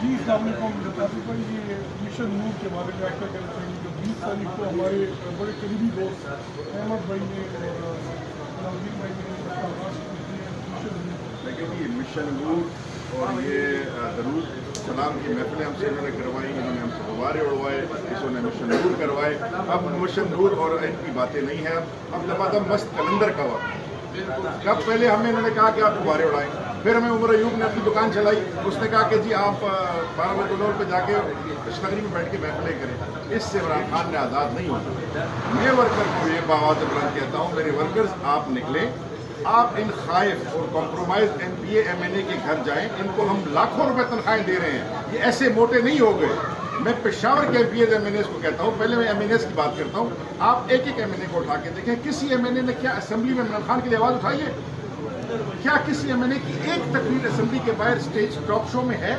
جی السلام علیکم آصف بھائی، یہ مشن نور کے بارے میں آپ کیا کہنا چاہیں گے جو بیس تاریخ کو ہمارے بڑے قریبی دوست احمد بھائی نے اور نوزین بھائی نے اس کا آغاز کی مشن نور دیکھیں جی مشن نور اور یہ درود، سلام کی محفلیں ہم سے انہوں نے کروائی، انہوں نے ہم سے غبارے اڑوائے اسوں نے مشن نور کروائے اب مشن نور اور ان کی باتیں نہیں ہیں۔ اب لبادہ مست کلندر کا وقت۔ کب پہلے ہمیں انہوں نے کہا کہ آپ غبارے اڑائیں؟ پھر ہمیں عمر ایوب نے اپنی دکان چلائی۔ اس نے کہا کہ جی آپ بارہ بجے پہ جا کے کشنگری میں بیٹھ کے محفلیں کریں۔ اس سے عمران خان نے آزاد نہیں ہوتا میں ورکر کو یہ باواز بلند کہتا ہوں، میرے ورکرز آپ نکلیں۔ آپ ان خائف اور compromise M P A M N A کے گھر جائیں۔ ان کو ہم لاکھوں روپے تنخواہیں دے رہے ہیں۔ یہ ایسے موٹے نہیں ہو گئے۔ میں پشاور کے M P As M N As کو کہتا ہوں۔ پہلے میں ایم این ایس کی بات کرتا ہوں۔ آپ ایک ایک ایم این اے کو اٹھا کے دیکھیں۔ کسی ایم این اے نے کیا اسمبلی میں عمران خان کے لیے آواز اٹھائی ہے؟ کیا کسی ایم این اے کی ایک تقریر اسمبلی کے باہر اسٹیج ٹاک شو میں ہے؟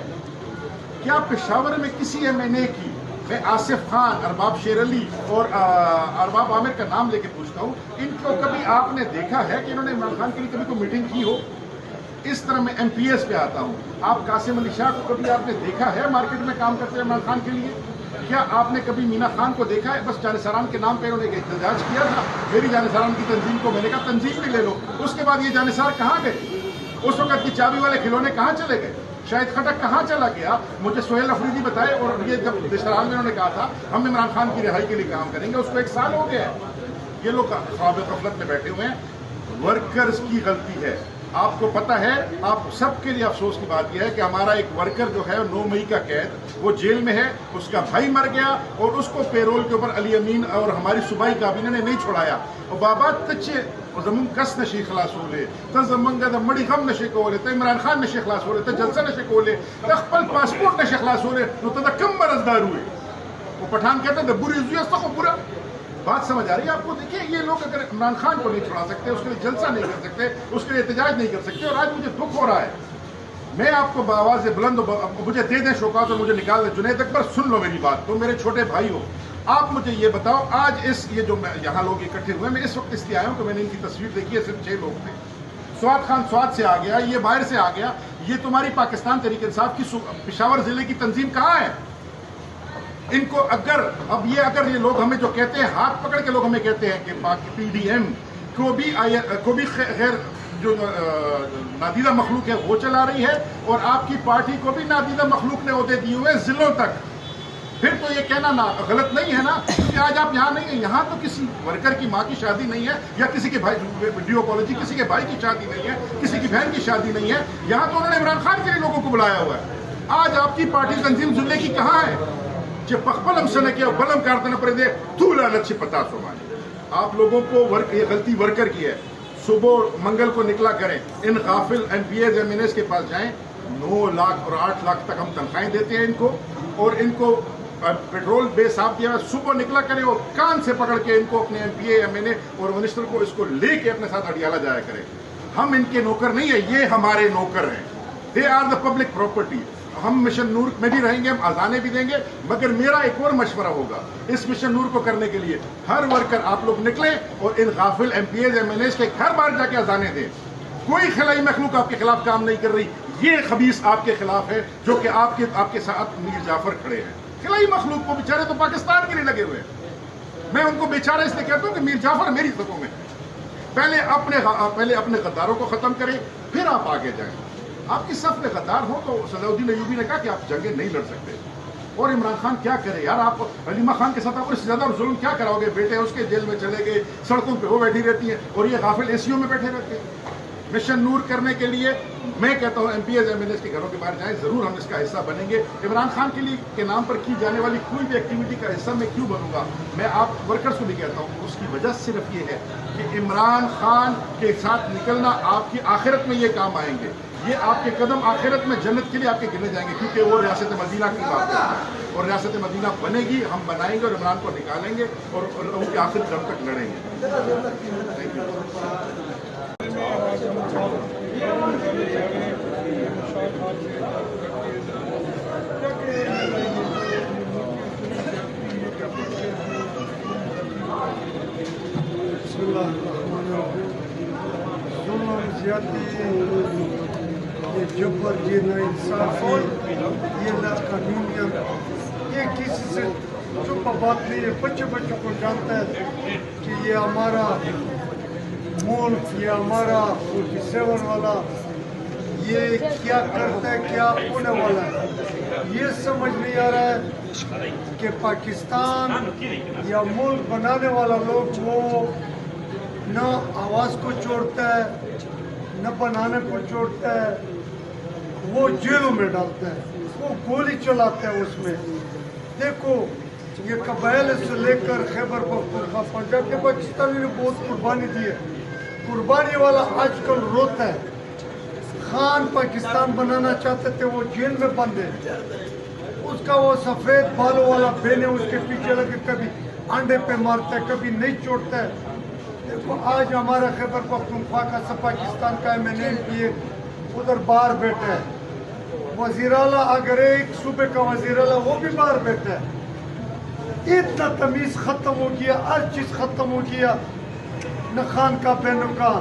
کیا پشاور میں کسی ایم این اے کی؟ میں آصف خان، ارباب شیر علی اور ارباب عامر کا نام لے کے پوچھتا ہوں۔ ان کو کبھی آپ نے دیکھا ہے کہ انہوں نے عمران خان کے لیے کبھی کوئی میٹنگ کی ہو؟ اس طرح میں ایم پی ایس پہ آتا ہوں۔ آپ قاسم علی شاہ کو کبھی آپ نے دیکھا ہے؟ مارکیٹ میں کام کرتے ہیں عمران خان کے لیے؟ کیا آپ نے کبھی مینا خان کو دیکھا ہے؟ بس جانساران کے نام پہ انہوں نے احتجاج کیا تھا۔ میری جانساران کی تنظیم کو میں نے کہا، تنظیم بھی لے لو۔ اس کے بعد یہ جانسار کہاں گئے؟ اس وقت کی چابی والے کھلونے کہاں چلے گئے؟ شاید خٹک کہاں چلا گیا؟ مجھے سہیل افریدی بتائے اور یہ جب دشرال میں انہوں نے کہا تھا، ہم عمران خان کی رہائی کے لیے کام کریں گے، اس کو ایک سال ہو گیا ہے۔ یہ لوگ خواب غفلت میں بیٹھے ہوئے ہیں۔ ورکرز کی غلطی ہے۔ آپ کو پتا ہے، آپ سب کے لیے افسوس کی بات یہ ہے کہ ہمارا ایک ورکر جو ہے، نو مئی کا قید، وہ جیل میں ہے، اس کا بھائی مر گیا اور اس کو پیرول کے اوپر علی امین اور ہماری صوبائی کابینہ نے نہیں چھوڑایا۔ اور بابا تچے زمون کس نشے خلاص ہو لے تو زمنگا دا مڑی غم نشے کو لے تو عمران خان نشے خلاص ہو لے تو جلسہ نشے کو لے تو خپل پاسپورٹ نشے خلاص ہو لے تو تا کم مرزدار ہوئے۔ وہ پٹھان کہتے ہیں دا بری زوی اس برا بات سمجھ آ رہی ہے؟ آپ کو دیکھیے یہ لوگ اگر عمران خان کو نہیں چھوڑا سکتے، اس کے لیے جلسہ نہیں کر سکتے، اس کے لیے احتجاج نہیں کر سکتے، اور آج مجھے دکھ ہو رہا ہے۔ میں آپ کو باواز بلند مجھے دے دیں شوکات اور مجھے نکال دیں جنید اکبر، سن لو میری بات۔ تو میرے چھوٹے بھائی ہو۔ آپ مجھے یہ بتاؤ، آج اس یہ جو یہاں لوگ اکٹھے ہوئے میں اس وقت اس لیے آیا ہوں کہ میں نے ان کی تصویر دیکھی ہے، صرف چھ لوگ تھے۔ سواد خان سواد سے آ گیا، یہ باہر سے آ گیا، یہ تمہاری پاکستان تحریک انصاف کی پشاور ضلع کی تنظیم کہاں ہے؟ ان کو اگر اب یہ اگر یہ لوگ ہمیں جو کہتے ہیں، ہاتھ پکڑ کے لوگ ہمیں کہتے ہیں کہ پی ڈی ایم کو بھی کو بھی غیر جو نادیدہ مخلوق ہے، وہ چلا رہی ہے اور آپ کی پارٹی کو بھی نادیدہ مخلوق نے عہدے دیے ہوئے ضلعوں تک۔ پھر تو یہ کہنا نا، غلط نہیں ہے نا، کیونکہ آج آپ یہاں نہیں ہیں، یہاں تو کسی ورکر کی ماں کی شادی نہیں ہے، یا کسی کے بھائی، ویڈیو کالوجی، کسی کے بھائی کی شادی نہیں ہے، کسی کی بہن کی شادی نہیں ہے، یہاں تو انہوں نے عمران خان کے لیے لوگوں کو بلایا ہوا ہے۔ آج آپ کی پارٹی تنظیم ضلع کی کہاں ہے؟ پخبلم سے نہ کیا، بلم کارتنا پڑے دے تو لعنت سے پتا سو مانی آپ لوگوں کو ورک، یہ غلطی ورکر کی ہے۔ صبح منگل کو نکلا کریں۔ ان غافل M P As M N As کے پاس جائیں۔ نو لاکھ اور آٹھ لاکھ تک ہم تنخواہیں دیتے ہیں ان کو۔ اور ان کو پیٹرول بے صاف دیا۔ صبح نکلا کریں اور کان سے پکڑ کے ان کو اپنے M P A M N A اور منسٹر کو اس کو لے کے اپنے ساتھ اڈیالہ جایا کریں۔ ہم ان کے نوکر نہیں ہیں، یہ ہمارے نوکر ہیں۔ They are the public property ہم مشن نور میں بھی رہیں گے، ہم آزانے بھی دیں گے، مگر میرا ایک اور مشورہ ہوگا۔ اس مشن نور کو کرنے کے لیے ہر ورکر آپ لوگ نکلیں اور ان غافل M P As M N As کے گھر بار جا کے آزانے دیں۔ کوئی خلائی مخلوق آپ کے خلاف کام نہیں کر رہی۔ یہ خبیص آپ کے خلاف ہے جو کہ آپ کے آپ کے ساتھ میر جعفر کھڑے ہیں۔ خلائی مخلوق کو بیچارے تو پاکستان کے لیے لگے ہوئے ہیں۔ میں ان کو بیچارہ اس لیے کہتا ہوں کہ میر جعفر میری سطحوں میں پہلے اپنے پہلے اپنے غداروں کو ختم کریں، پھر آپ آگے جائیں۔ آپ کی صف میں غدار ہو تو صلاح الدین ایوبی نے کہا کہ آپ جنگیں نہیں لڑ سکتے۔ اور عمران خان کیا کرے؟ یار آپ علیمہ خان کے ساتھ آپ اس سے زیادہ ظلم کیا کراؤ گے بیٹے اس کے جیل میں چلے گئے، سڑکوں پہ وہ بیٹھی رہتی ہیں اور یہ غافل اے سیوں میں بیٹھے رہتے ہیں۔ مشن نور کرنے کے لیے میں کہتا ہوں، M P As M L As کے گھروں کے باہر جائیں، ضرور ہم اس کا حصہ بنیں گے۔ عمران خان کے لیے کے نام پر کی جانے والی کوئی بھی ایکٹیویٹی کا حصہ میں کیوں بنوں گا؟ میں آپ ورکرز کو بھی کہتا ہوں، اس کی وجہ صرف یہ ہے کہ عمران خان کے ساتھ نکلنا آپ کی آخرت میں یہ کام آئیں گے۔ یہ آپ کے قدم آخرت میں جنت کے لیے آپ کے گرنے جائیں گے، کیونکہ وہ ریاست مدینہ کی بات ہے۔ اور ریاست مدینہ بنے گی، ہم بنائیں گے اور عمران کو نکالیں گے اور ان کے آخر دم تک لڑیں گے۔ بسم اللہ الرحمن الرحیم۔ زیادتی۔ یہ جبر یہ نا انصافی یہ لا قانونیت یہ کسی سے چپ بات نہیں ہے۔ بچے بچوں کو جانتا ہے کہ یہ ہمارا ملک، یہ ہمارا فورٹی سیون والا، یہ کیا کرتا ہے، کیا ہونے والا ہے۔ یہ سمجھ نہیں آ رہا ہے کہ پاکستان یا ملک بنانے والا لوگ وہ نہ آواز کو چھوڑتا ہے نہ بنانے کو چھوڑتا ہے، وہ جیلوں میں ڈالتا ہے، وہ گولی چلاتا ہے اس میں۔ دیکھو، یہ قبائل سے لے کر خیبر پختونخوا پنجاب کے پاکستانی نے بہت قربانی دی ہے۔ قربانی والا آج کل روتا ہے۔ خان پاکستان بنانا چاہتے تھے، وہ جیل میں بند ہے۔ اس کا وہ سفید بالوں والا بین ہے اس کے پیچھے لگے، کبھی انڈے پہ مارتا ہے، کبھی نہیں چھوڑتا ہے۔ دیکھو، آج ہمارا خیبر پختونخوا کا سب پاکستان کا M N M P A ادھر باہر بیٹھا وزیر اعلیٰ اگر ایک صوبے کا وزیر اعلیٰ وہ بھی باہر بیٹھا اتنا تمیز ختم ہو گیا، ہر چیز ختم ہو گیا۔ نہ خان کا بہنوں کا،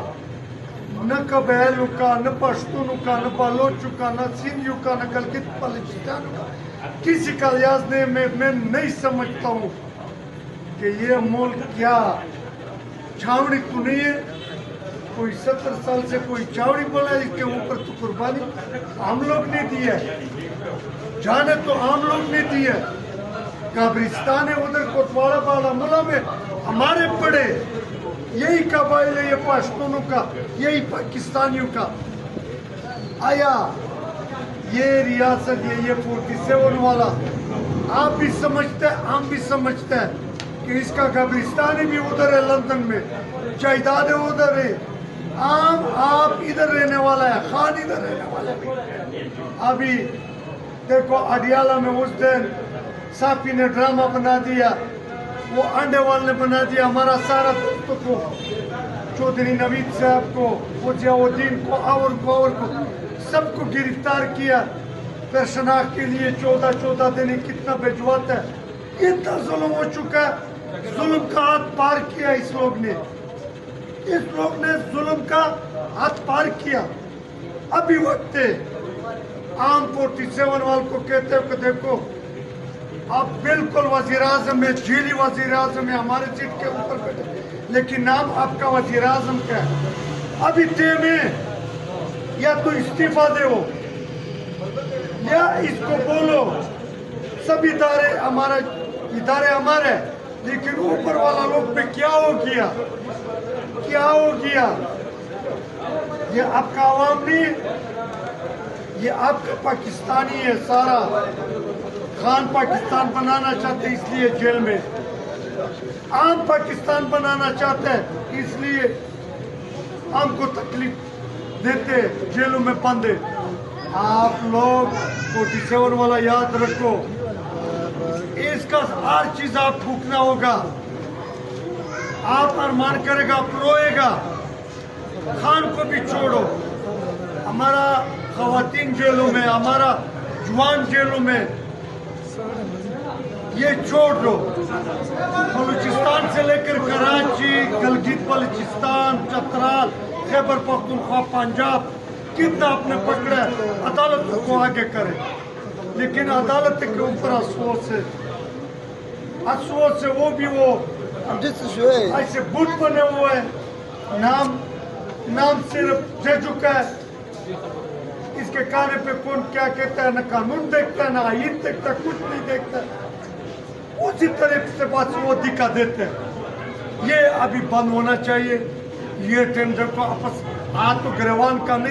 نہ قبیلوں کا، نہ پشتونوں کا، نہ بالوچوں کا، نہ سندھیوں کا، نہ گلگت بلوچستانوں کا۔ کسی کا لحاظ نہیں، میں میں نہیں سمجھتا ہوں کہ یہ ملک کیا چھاوڑی تو نہیں ہے، کوئی ستر سال سے کوئی چاوڑی بولا ہے، اس کے اوپر تو قربانی ہم لوگ نے دی ہے۔ جانے تو ہم لوگ نے دی ہے۔ قبرستان ہے، ادھر کوتواڑا باڑا ملا میں ہمارے پڑے۔ یہی قبائل ہے، یہ پشتونوں کا، یہی پاکستانیوں کا۔ آیا، یہ ریاست یہ یہ فورٹی سیون والا۔ آپ بھی سمجھتے ہیں، ہم بھی سمجھتے ہیں۔ کہ اس کا قبرستان بھی ادھر ہے لندن میں جائیداد ادھر ہے عام آپ ادھر رہنے والا ہے، خان ادھر رہنے والا ہے۔ ابھی دیکھو اڈیالہ میں اس دن ساپی نے ڈرامہ بنا دیا، وہ انڈے وال نے بنا دیا ہمارا سارا دوستوں کو۔ چودھری نوید صاحب کو، وہ الدین کو، اور کو اور کو۔ سب کو گرفتار کیا۔ پھر شناخت کے لیے چودہ چودہ دن کتنا بھجواتا ہے۔ اتنا ظلم ہو چکا ہے۔ ظلم کا ہاتھ پار کیا اس لوگ نے۔ اس لوگ نے ظلم کا ہاتھ پار کیا۔ ابھی وقت ہے۔ عام فورٹی سیون وال کو کہتے ہو کہ دیکھو، آپ بالکل وزیر اعظم ہے جیلی وزیر اعظم ہے ہمارے سیٹ کے اوپر بیٹھے۔ لیکن نام آپ کا وزیر اعظم کیا ہے۔ ابھی ٹیم ہے۔ یا تو استعفیٰ دے ہو، یا اس کو بولو۔ سب ادارے ہمارا، ادارے ہمارے لیکن اوپر والا لوگ پہ کیا ہو گیا؟ کیا ہو گیا؟ یہ آپ کا عوام نہیں، یہ آپ کا پاکستانی ہے سارا۔ خان پاکستان بنانا چاہتے اس لیے جیل میں۔ عام پاکستان بنانا چاہتے ہیں اس لیے ہم کو تکلیف دیتے جیلوں میں بندے۔ آپ لوگ، فورٹی سیون والا یاد رکھو۔ اس کا ہر چیز آپ پھوکنا ہوگا۔ آپ ارمان کرے گا، آپ روئے گا۔ خان کو بھی چھوڑو۔ ہمارا خواتین جیلوں میں، ہمارا جوان جیلوں میں یہ چھوڑ دو۔ بلوچستان سے لے کر کراچی، گلگت، بلوچستان، چترال، خیبر، پختونخوا، پنجاب، کتنا آپ نے پکڑا ہے، عدالت کو آگے کرے۔ لیکن عدالت کے اوپر افسوس ہے۔ افسوس ہے وہ بھی وہ ایسے بت بنے ہوئے نام نام صرف دے چکا ہے اس کے کانے پہ کون کیا کہتا ہے نہ قانون دیکھتا ہے نہ آئین دیکھتا ہے کچھ نہیں دیکھتا اسی طرح سے بس وہ دکھا دیتے ہیں یہ ابھی بند ہونا چاہیے یہ ٹینڈر کو آپس آج تو گریوان کا نہیں